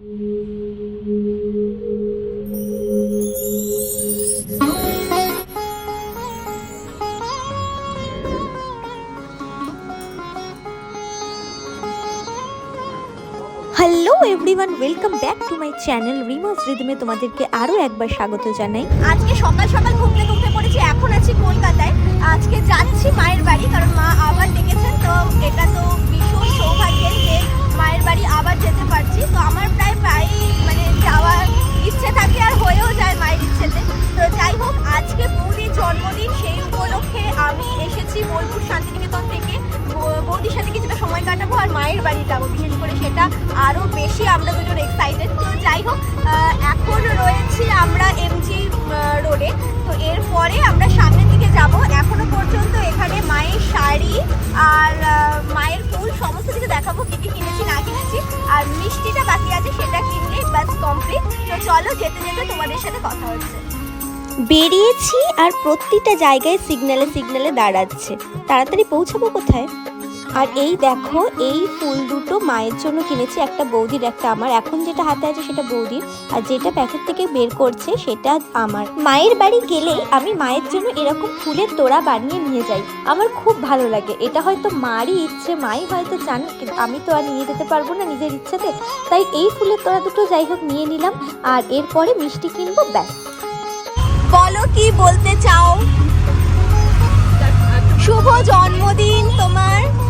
Hello everyone welcome back to my channel Rima's রিদমে তোমাদেরকে আরও একবার স্বাগত জানাই। আজকে সকাল সকাল ঘুম থেকে উঠে পড়েছি, এখন আছি কলকাতায়। আজকে যাচ্ছি মায়ের বাড়ি, কারণ মা আবার ডেকেছেন, তো এটা তো ভীষণ মায়ের বাড়ি আবার যেতে পারছি। তো আমার প্রায় প্রায়ই মানে যাওয়ার ইচ্ছে থাকে আর হয়েও যায় মায়ের ইচ্ছেতে। তো যাই হোক, আজকে বৌদির জন্মদিন সেই উপলক্ষে আমি এসেছি বোলপুর শান্তিনিকেতন থেকে। বৌদির সাথে কিছুটা সময় কাটাবো আর মায়ের বাড়ি যাব। বিশেষ করে সেটা আরও বেশি আমরা দুজন এক্সাইটেড তো যাই হোক এখন রয়েছি আমরা এমজি রোডে তো এরপরে আমরা সামনের দিকে যাব। এখনও পর্যন্ত এখানে মায়ের শাড়ি আর মায়ের ফুল কমপ্লিট তো চলো যেতে যেতে তোমাদের সাথে কথা হচ্ছে। বেরিয়েছি আর প্রতিটা জায়গায় সিগন্যালে সিগন্যালে দাঁড়াচ্ছে। তাড়াতাড়ি পৌঁছাবো কোথায়? আর এই দেখো, এই ফুল দুটো মায়ের জন্য কিনেছি। একটা বৌদির, একটা আমার। এখন যেটা হাতে আছে সেটা বৌদির। আর যেটা প্যাকেট থেকে বের করছে সেটা আমার। মায়ের বাড়ি গেলে আমি মায়ের জন্য এরকম ফুলের তোড়া বানিয়ে নিয়ে যাই। আমার খুব ভালো লাগে। এটা হয়তো মারই ইচ্ছে, মাই হয়তো কিন্তু আমি তো আর নিয়ে যেতে পারব না নিজের ইচ্ছেতে। তাই এই ফুলের তোড়া দুটো যাই হোক নিয়ে নিলাম। আর এরপরে মিষ্টি কিনবো, ব্যাস। বলো কি বলতে চাও? শুভ জন্মদিন তোমার।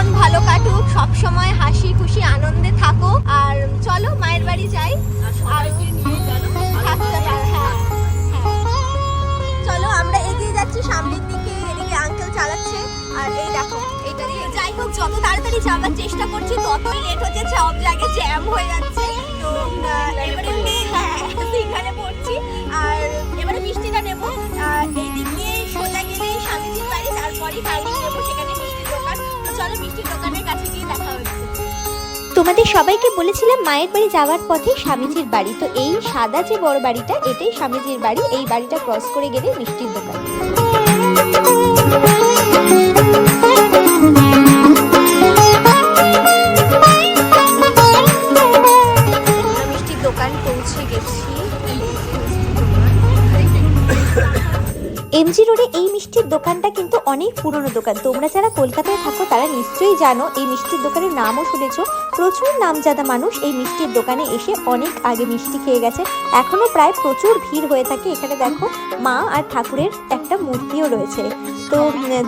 চেষ্টা করছি, ততই লেট হচ্ছে সব জায়গায় জ্যাম হয়ে যাচ্ছে। এবারে হ্যাঁ পড়ছি, আর এবারে মিষ্টিটা নেব। দিয়ে সোজা গেলেই স্বামীজির বাড়ি তারপরেই টার্নিং নেব, সেখানে মিষ্টির দোকান। চলো মিষ্টির দোকানের কাছে গিয়ে দেখা হচ্ছে তোমাদের সবাইকে বলেছিলাম মায়ের বাড়ি যাওয়ার পথে স্বামীজির বাড়ি। তো এই সাদা যে বড় বাড়িটা, এটাই স্বামীজির বাড়ি। এই বাড়িটা ক্রস করে গেলে মিষ্টির দোকান। এমজি রোডে এই মিষ্টির দোকানটা কিন্তু অনেক পুরনো দোকান। তোমরা যারা কলকাতায় থাকো, তারা নিশ্চয়ই জানো এই মিষ্টির দোকানের নামও শুনেছ। প্রচুর নামজাদা মানুষ এই মিষ্টির দোকানে এসে অনেক আগে মিষ্টি খেয়ে গেছে। এখনও প্রায় প্রচুর ভিড় হয়ে থাকে। এখানে দেখো মা আর ঠাকুরের একটা মূর্তিও রয়েছে। তো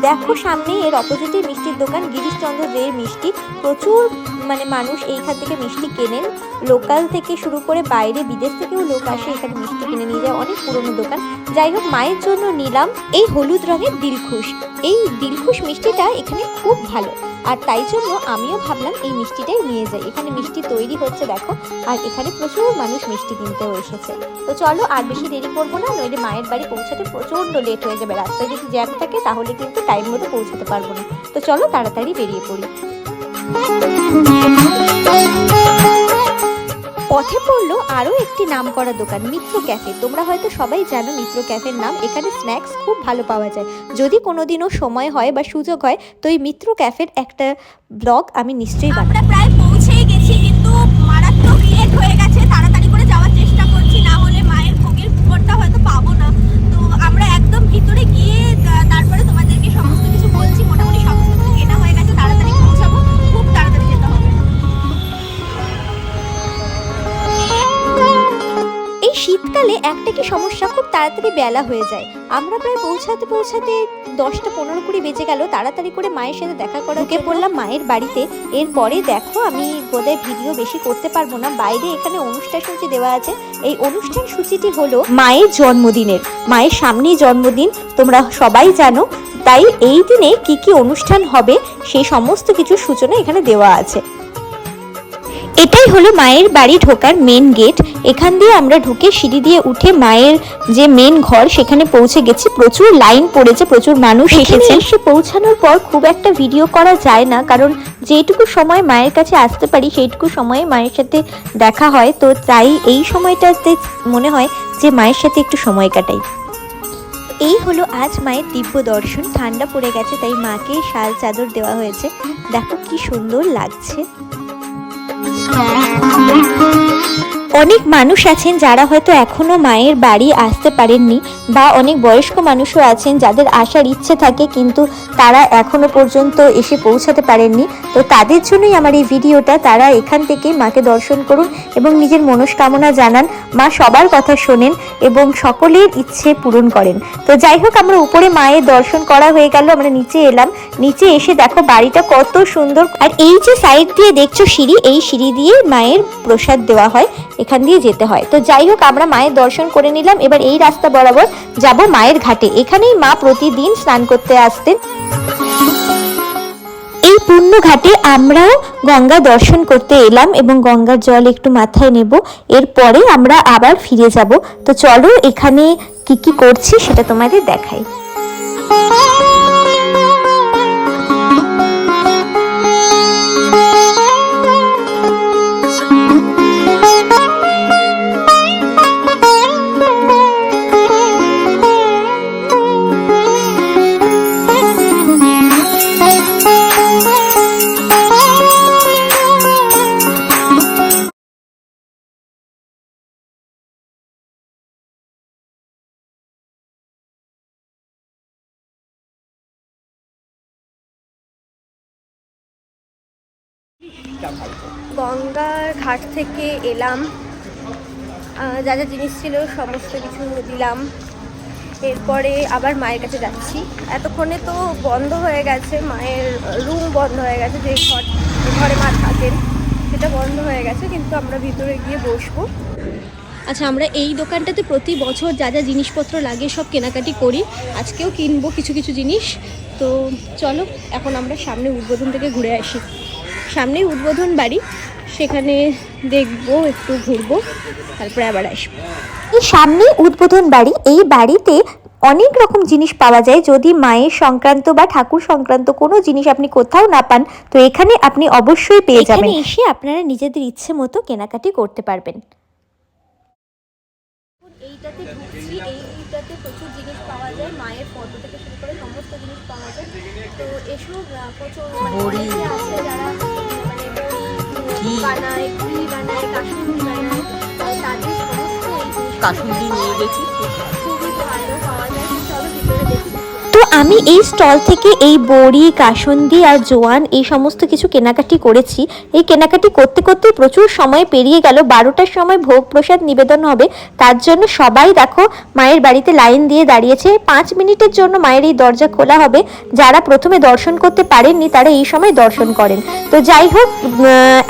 দেখো সামনে এর অপোজিটে মিষ্টির দোকান, গিরিশচন্দ্র দের মিষ্টি। প্রচুর মানে মানুষ এইখান থেকে মিষ্টি কেনেন। লোকাল থেকে শুরু করে বাইরে বিদেশ থেকেও লোক আসে এখানে মিষ্টি কিনে নিয়ে যায়। অনেক পুরনো দোকান। যাই হোক, মায়ের জন্য নিলাম এই হলুদ রঙের দিলখুশ। এই দিলখুশ মিষ্টিটা এখানে খুব ভালো। আর তাই জন্য আমিও ভাবলাম এই মিষ্টিটাই নিয়ে যাই। এখানে মিষ্টি তৈরি হচ্ছে, দেখো। আর এখানে প্রচুর মানুষ মিষ্টি কিনতেও এসেছে। তো চলো আর বেশি দেরি করব না, নইলে মায়ের বাড়ি পৌঁছাতে প্রচণ্ড লেট হয়ে যাবে। রাস্তায় যদি জ্যাম থাকে, তাহলে কিন্তু টাইম মতো পৌঁছাতে পারব না। তো চলো তাড়াতাড়ি বেরিয়ে পড়ি। পথে পড়ল আরও একটি নাম করা দোকান, মিত্র ক্যাফে। তোমরা হয়তো সবাই জানো মিত্র ক্যাফের নাম, এখানে স্ন্যাক্স খুব ভালো পাওয়া যায়। যদি কোনোদিনও সময় হয় বা সুযোগ হয়, তো এই মিত্র ক্যাফের একটা ব্লগ আমি নিশ্চয়ই আমরা প্রায় পৌঁছেই গেছি, কিন্তু মারাত্মক লেট হয়ে গেছে, তাড়াতাড়ি একটা কি সমস্যা? খুব তাড়াতাড়ি বেলা হয়ে যায়। আমরা প্রায় পৌঁছাতে পৌঁছাতে দশটা পনেরো কুড়ি বেজে গেল। তাড়াতাড়ি করে মায়ের সাথে দেখা করে ঢুকে পড়লাম মায়ের বাড়িতে। এরপরে দেখো আমি বোধহয় ভিডিও বেশি করতে পারব না। বাইরে এখানে অনুষ্ঠান সূচি দেওয়া আছে। এই অনুষ্ঠান সূচিটি হলো মায়ের জন্মদিনের। মায়ের সামনেই জন্মদিন তোমরা সবাই জানো। তাই এই দিনে কি কি অনুষ্ঠান হবে সেই সমস্ত কিছু সূচনা এখানে দেওয়া আছে। এটাই হলো মায়ের বাড়ি ঢোকার মেন গেট এখান দিয়ে আমরা ঢুকে সিঁড়ি দিয়ে উঠে মায়ের যে মেন ঘর সেখানে পৌঁছে গেছি। প্রচুর লাইন পড়েছে প্রচুর মানুষ এসেছে। এসে পৌঁছানোর পর খুব একটা ভিডিও করা যায় না কারণ যেটুকু সময় মায়ের কাছে আসতে পারি সেইটুকু সময়ে মায়ের সাথে দেখা হয়। তো তাই এই সময়টাতে মনে হয় যে মায়ের সাথে একটু সময় কাটাই। এই হলো আজ মায়ের দিব্য দর্শন। ঠান্ডা পড়ে গেছে তাই মাকে শাল চাদর দেওয়া হয়েছে। দেখো কি সুন্দর লাগছে। অনেক মানুষ আছেন যারা হয়তো এখনও মায়ের বাড়ি আসতে পারেননি বা অনেক বয়স্ক মানুষও আছেন যাদের আসার ইচ্ছে থাকে কিন্তু তারা এখনও পর্যন্ত এসে পৌঁছাতে পারেননি। তো তাদের জন্যই আমার এই ভিডিওটা। তারা এখান থেকে মাকে দর্শন করুন এবং নিজের মনস্কামনা জানান, মা সবার কথা শোনেন এবং সকলের ইচ্ছে পূরণ করেন। তো যাই হোক, আমরা উপরে মায়ের দর্শন করা হয়ে গেল, আমরা নিচে এলাম। নিচে এসে দেখো বাড়িটা কত সুন্দর। আর এই যে সাইড দিয়ে দেখছ সিঁড়ি, এই সিঁড়ি দিয়ে মায়ের প্রসাদ দেওয়া হয়, এখান দিয়ে যেতে হয়। তো যাই হোক, আমরা মায়ের দর্শন করে নিলাম। এবার এই রাস্তা বরাবর যাব মায়ের ঘাটে। এখানেই মা প্রতিদিন স্নান করতে আসতেন। এই পূর্ণ ঘাটে আমরাও গঙ্গা দর্শন করতে এলাম এবং গঙ্গার জল একটু মাথায় নেব। এরপরে আমরা আবার ফিরে যাব। তো চলো, এখানে কি কি করছি সেটা তোমাদের দেখাই। গঙ্গার ঘাট থেকে এলাম। যা যা জিনিস ছিল, সমস্ত কিছু দিলাম। এরপরে আবার মায়ের কাছে যাচ্ছি। এতক্ষণে তো বন্ধ হয়ে গেছে, মায়ের রুম বন্ধ হয়ে গেছে, যে ঘর ঘরে মা থাকেন, সেটা বন্ধ হয়ে গেছে, কিন্তু আমরা ভিতরে গিয়ে বসবো। আচ্ছা আমরা এই দোকানটাতে প্রতি বছর যা যা জিনিসপত্র লাগে, সব কেনাকাটি করি। আজকেও কিনবো কিছু কিছু জিনিস। তো চলো, এখন আমরা সামনে উদ্বোধন থেকে ঘুরে আসি। সামনেই উদ্বোধন বাড়ি। সেখানে দেখব একটু ঘুরবো তারপরে আবার আসব। এই সামনে উদ্বোধন বাড়ি এই বাড়িতে অনেক রকম জিনিস পাওয়া যায়। যদি মায়ের সংক্রান্ত বা ঠাকুর সংক্রান্ত কোনো জিনিস আপনি কোথাও না পান তো এখানে আপনি অবশ্যই পেয়ে যাবেন। এসে আপনারা নিজেদের ইচ্ছে মতো কেনাকাটি করতে পারবেন। এইটাতে এইটাতে প্রচুর জিনিস পাওয়া যায় মায়ের ফটো থেকে শুরু করে সমস্ত জিনিস পাওয়া যায়। তো এসো প্রচুর আছে যারা মানে বানায় ঘি বানায় কাশুন্দি বানায় তাদের সমস্ত কাশুন্দি নিয়ে গেছি। খুবই ভালো পাওয়া যায়। তো আমি এই স্টল থেকে এই বড়ি, কাসন্দি আর জোয়ান এই সমস্ত কিছু কেনাকাটি করেছি। এই কেনাকাটি করতে করতে প্রচুর সময় পেরিয়ে গেল, বারোটার সময় ভোগ প্রসাদ নিবেদন হবে। তার জন্য সবাই দেখো, মায়ের বাড়িতে লাইন দিয়ে দাঁড়িয়েছে। পাঁচ মিনিটের জন্য মায়ের এই দরজা খোলা হবে। যারা প্রথমে দর্শন করতে পারেননি, তারা এই সময় দর্শন করেন। তো যাই হোক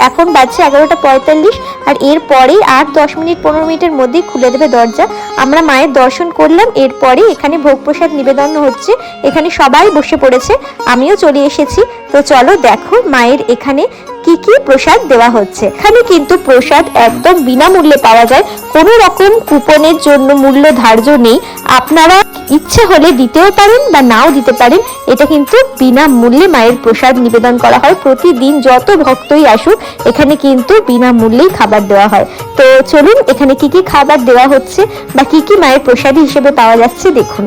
এখন বাজছে এগারোটা পঁয়তাল্লিশ। আর এরপরেই আর দশ মিনিট, পনেরো মিনিটের মধ্যেই খুলে দেবে দরজা। আমরা মায়ের দর্শন করলাম এরপরে এখানে ভোগ প্রসাদ নিবেদন হচ্ছে। এখানে সবাই বসে পড়েছে, আমিও চলে এসেছি। তো চলো দেখো মায়ের এখানে কি কি প্রসাদ দেওয়া হচ্ছে। এখানে কিন্তু প্রসাদ একদম বিনামূল্যে পাওয়া যায়। কোনো রকম কুপনের জন্য মূল্য ধার্য নেই। আপনারা ইচ্ছে হলে দিতেও পারেন বা নাও দিতে পারেন। এটা কিন্তু বিনামূল্যে মায়ের প্রসাদ নিবেদন করা হয়। প্রতিদিন যত ভক্তই আসুক, এখানে কিন্তু বিনামূল্যেই খাবার দেওয়া হয়। তো চলুন, এখানে কি কি খাবার দেওয়া হচ্ছে বা কি কি মায়ের প্রসাদ হিসেবে পাওয়া যাচ্ছে দেখুন।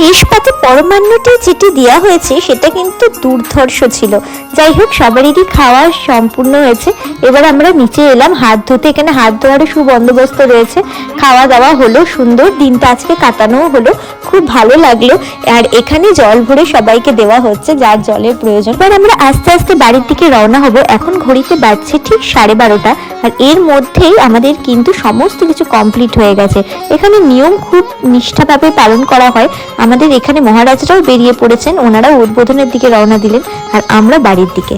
শেষপাতে পরমান্নটি যেটি দেওয়া হয়েছে সেটা কিন্তু দুর্ধর্ষ ছিল। যাই হোক সবারই খাওয়া সম্পূর্ণ হয়েছে। এবার আমরা নিচে এলাম, হাত ধুতে। এখানে হাত ধোয়ারও সুবন্দোবস্ত রয়েছে। খাওয়া দাওয়া হলো, সুন্দর। দিনটা আজকে কাটানোও হলো। খুব ভালো লাগল। আর এখানে জল ভরে সবাইকে দেওয়া হচ্ছে, যার জলের প্রয়োজন। এবার আমরা আস্তে আস্তে বাড়ির দিকে রওনা হব। এখন ঘড়িতে বাজছে ঠিক সাড়ে বারোটা। আর এর মধ্যেই আমাদের কিন্তু সমস্ত কিছু কমপ্লিট হয়ে গেছে। এখানে নিয়ম খুব নিষ্ঠাভাবে পালন করা হয়। আমাদের এখানে মহারাজরাও বেরিয়ে পড়েছেন, ওনারা উদ্বোধনের দিকে রওনা দিলেন, আর আমরা বাড়ির দিকে।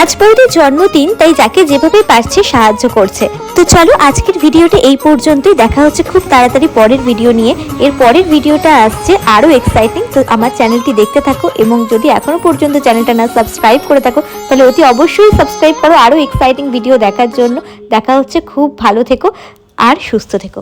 আজ বৌদির জন্মদিন, তাই যাকে যেভাবে পারছে সাহায্য করছে। তো চলো, আজকের ভিডিওটা এই পর্যন্তই। দেখা হচ্ছে খুব তাড়াতাড়ি পরের ভিডিও নিয়ে। এর পরের ভিডিওটা আসছে আরও এক্সাইটিং তো আমার চ্যানেলটি দেখতে থাকো, এবং যদি এখনও পর্যন্ত চ্যানেলটা না সাবস্ক্রাইব করে থাকো, তাহলে অতি অবশ্যই সাবস্ক্রাইব করো, আরও এক্সাইটিং ভিডিও দেখার জন্য। দেখা হচ্ছে খুব ভালো থেকো, আর সুস্থ থেকো।